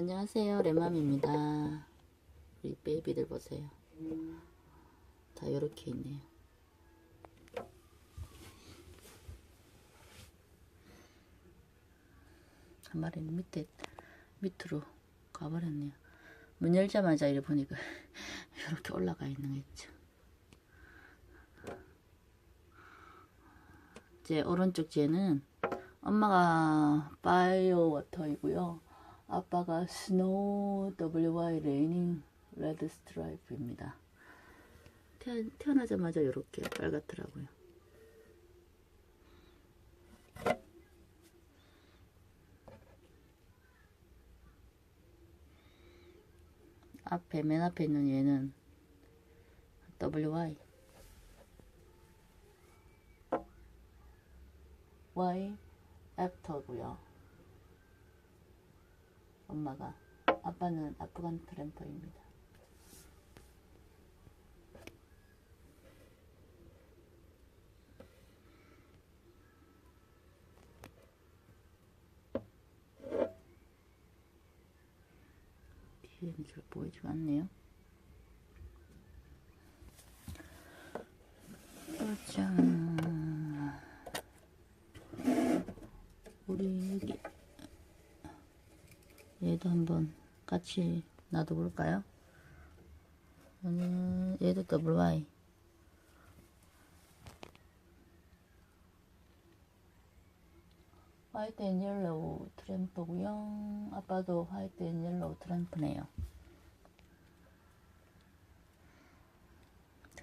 안녕하세요. 레맘입니다. 우리 베이비들 보세요. 다 이렇게 있네요. 한 마리는 밑에 밑으로 가버렸네요. 문 열자마자 이래 보니까 이렇게 올라가 있는 거 있죠. 제 오른쪽 쟤는 엄마가 파이어 워터이고요. 아빠가 스노우 WY 레이닝 레드 스트라이프입니다. 태어, 태어 나자마자 이렇게 빨갛더라고요. 앞에 맨 앞에 있는 얘는 WY Y 애프터고요. 엄마가 아빠는 아프간 트램퍼입니다. 뒤에는 잘 보이지가 않네요. 짠. 우리 여기 얘도 한번 같이 놔둬볼까요? 얘는 얘도 WY 화이트 앤 옐로우 트램프고요. 아빠도 화이트 앤 옐로우 트램프네요